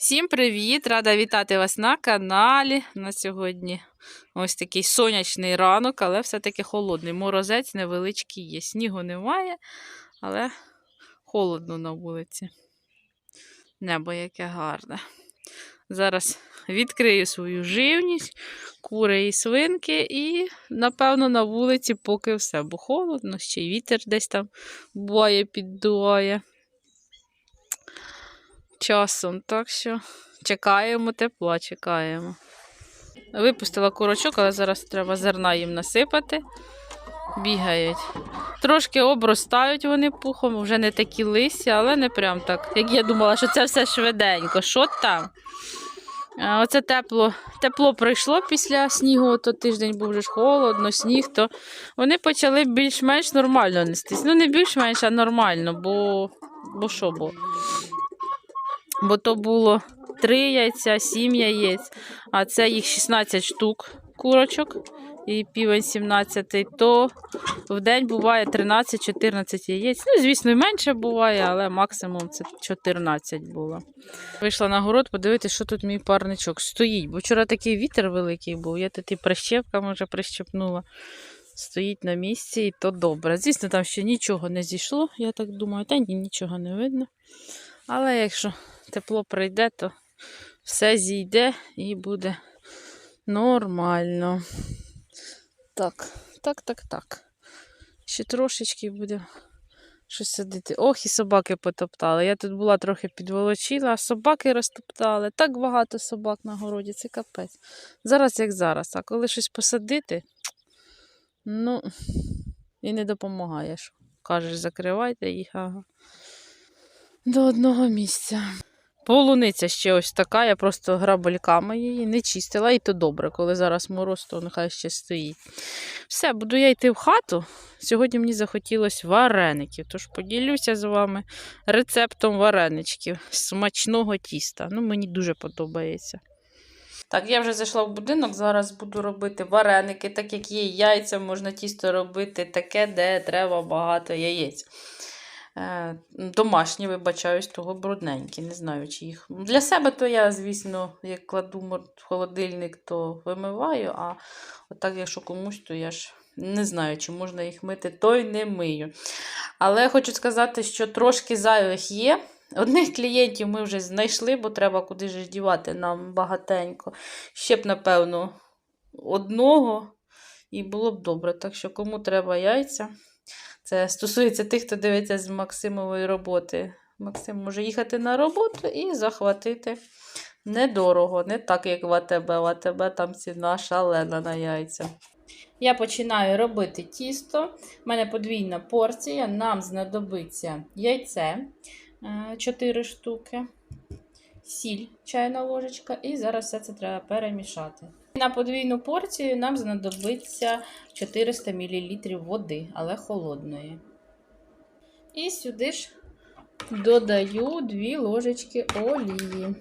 Всім привіт! Рада вітати вас на каналі. На сьогодні ось такий сонячний ранок, але все-таки холодний. Морозець невеличкий є. Снігу немає, але холодно на вулиці. Небо яке гарне. Зараз відкрию свою живність, кури і свинки, і, напевно, на вулиці поки все, бо холодно, ще й вітер десь там буває, піддуває часом. Так що чекаємо тепла, чекаємо. Випустила курочок, але зараз треба зерна їм насипати. Бігають. Трошки обростають вони пухом, вже не такі лисі, але не прям так. Як я думала, що це все швиденько. Що там? Оце тепло тепло прийшло після снігу, то тиждень був вже ж холодно, сніг, то вони почали більш-менш нормально нестись. Ну, не більш-менш, а нормально, бо, бо що було? Бо то було 3 яйця, 7 яєць, а це їх 16 штук курочок і півень 17, то в день буває 13-14 яєць. Ну, звісно, і менше буває, але максимум це 14 було. Вийшла на город подивитися, що тут мій парничок стоїть, бо вчора такий вітер великий був, я тут і прищепками вже прищепнула. Стоїть на місці, і то добре. Звісно, там ще нічого не зійшло, я так думаю, та ні, нічого не видно. Але якщо тепло прийде, то все зійде і буде нормально. Так, так, так, так. Ще трошечки буде щось садити. Ох, і собаки потоптали. Я тут була трохи підволочила, а собаки розтоптали. Так багато собак на городі, це капець. Зараз як зараз, а коли щось посадити, ну, і не допомагаєш. Кажеш, закривайте їх, ага. До одного місця. Полуниця ще ось така, я просто грабельками її не чистила, і то добре, коли зараз мороз, то нехай ще стоїть. Все, буду я йти в хату. Сьогодні мені захотілося вареників, тож поділюся з вами рецептом вареничків смачного тіста. Ну, мені дуже подобається. Так, я вже зайшла в будинок, зараз буду робити вареники, так як є яйця, можна тісто робити таке, де треба багато яєць. Е, Домашні, вибачаюсь, того брудненькі. Не знаю, чи їх. Для себе то я, звісно, як кладу в холодильник, то вимиваю, а отак, якщо комусь, то я ж не знаю, чи можна їх мити, то й не мию. Але хочу сказати, що трошки зайвих є. Одних клієнтів ми вже знайшли, бо треба куди ж дівати нам багатенько. Ще б, напевно, одного і було б добре. Так що, кому треба яйця. Це стосується тих, хто дивиться з Максимової роботи. Максим може їхати на роботу і захватити недорого, не так, як в АТБ. В АТБ там ціна шалена на яйця. Я починаю робити тісто. У мене подвійна порція. Нам знадобиться яйце 4 штуки, сіль, чайна ложечка, і зараз все це треба перемішати. На подвійну порцію нам знадобиться 400 мл води, але холодної. І сюди ж додаю 2 ложечки олії.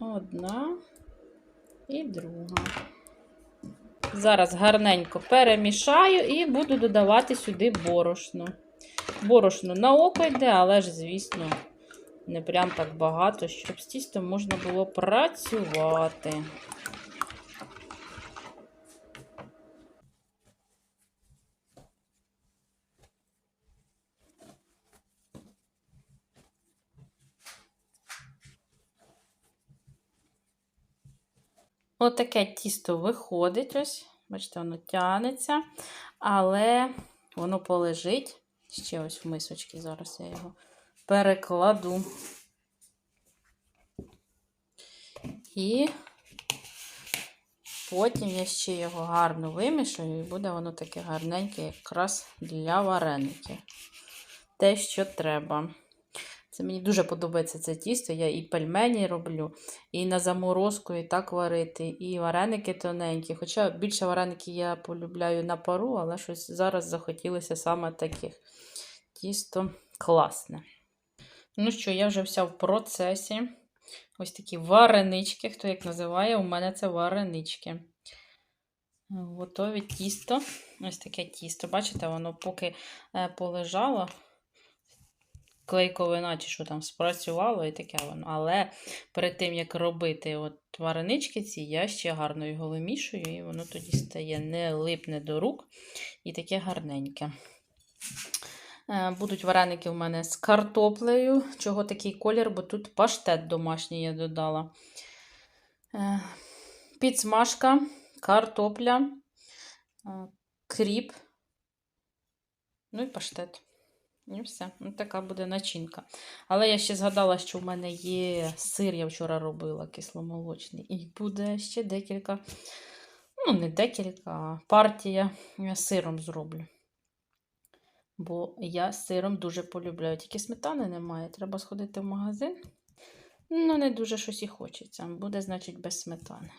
Одна і друга. Зараз гарненько перемішаю і буду додавати сюди борошно. Борошно на око йде, але ж, звісно, не прям так багато, щоб з тістом можна було працювати. Отаке тісто виходить ось, бачите, воно тянеться, але воно полежить. Ще ось в мисочки, зараз я його перекладу. І потім я ще його гарно вимішаю, і буде воно таке гарненьке, якраз для вареників. Те, що треба. Це мені дуже подобається це тісто. Я і пельмені роблю, і на заморозку, і так варити, і вареники тоненькі. Хоча більше вареники я полюбляю на пару, але щось зараз захотілося саме таких. Тісто класне. Ну що, я вже вся в процесі. Ось такі варенички, хто як називає, у мене це варенички. Готові тісто. Ось таке тісто. Бачите, воно поки полежало, клейковина чи що там спрацювало і таке воно. Але перед тим, як робити от варенички ці, я ще гарно його вимішую, і воно тоді стає не липне до рук і таке гарненьке. Е, Будуть вареники в мене з картоплею. Чого такий колір, бо тут паштет домашній я додала. Е, Підсмажка, картопля, е, кріп, ну і паштет. І все. Ну, така буде начинка. Але я ще згадала, що в мене є сир, я вчора робила кисломолочний. І буде ще декілька, ну, не декілька, а партія я сиром зроблю. Бо я з сиром дуже полюбляю. Тільки сметани немає. Треба сходити в магазин. Ну, не дуже щось і хочеться. Буде, значить, без сметани.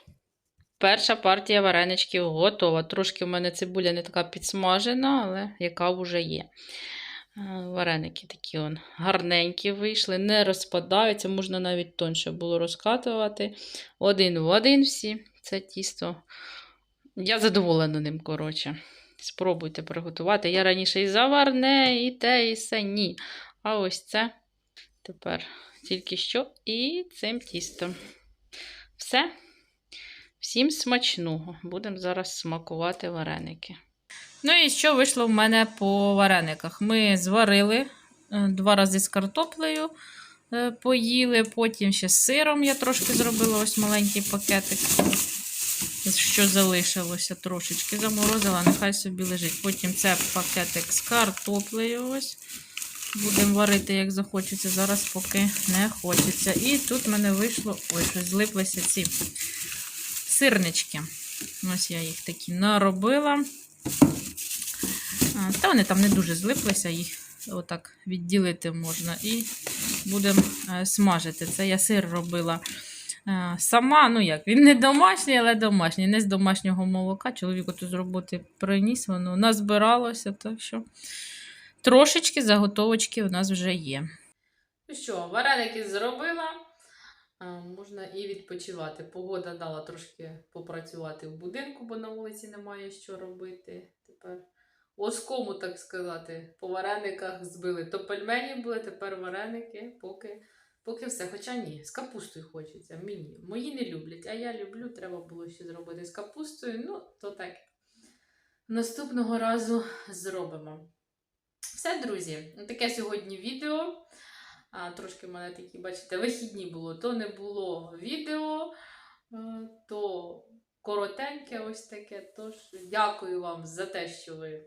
Перша партія вареничків готова. Трошки в мене цибуля не така підсмажена, але яка вже є. Е, Вареники такі он гарненькі вийшли, не розпадаються, можна навіть тонше було розкатувати. Один в один всі. Це тісто. Я задоволена ним, коротше. Спробуйте приготувати. Я раніше і заварне, і те, і все. Ні. А ось це тепер тільки що і цим тістом. Все. Всім смачного. Будемо зараз смакувати вареники. Ну і що вийшло в мене по варениках? Ми зварили е, два рази з картоплею, е, поїли, потім ще з сиром я трошки зробила ось маленький пакетик, що залишилося трошечки. Заморозила, нехай собі лежить. Потім це пакетик з картоплею. ось. Будемо варити, як захочеться. Зараз поки не хочеться. І тут в мене вийшло, ой, щось злиплися ці сирнички. Ось я їх такі наробила. Та вони там не дуже злиплися, їх отак відділити можна. І будемо е, смажити. Це я сир робила сама. Ну як, він не домашній, але домашній. Не з домашнього молока. Чоловік тут з роботи приніс, воно назбиралося. Так що трошечки заготовочки у нас вже є. Ну що, вареники зробила. Можна і відпочивати. Погода дала трошки попрацювати в будинку, бо на вулиці немає що робити. Тепер оскому, так сказати, по варениках збили. То пельмені були, тепер вареники, поки, поки все. Хоча ні, з капустою хочеться. Мені. Мої не люблять, а я люблю, треба було ще зробити з капустою. Ну, то так. Наступного разу зробимо. Все, друзі, таке сьогодні відео. А, трошки в мене такі, бачите, вихідні було. То не було відео, то коротеньке ось таке. Тож дякую вам за те, що ви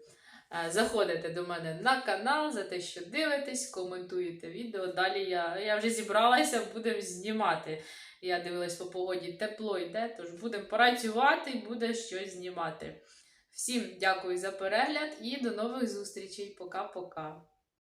заходите до мене на канал, за те, що дивитесь, коментуєте відео. Далі я, я вже зібралася, будемо знімати. Я дивилась по погоді, тепло йде, тож будемо працювати і буде щось знімати. Всім дякую за перегляд і до нових зустрічей. Пока-пока.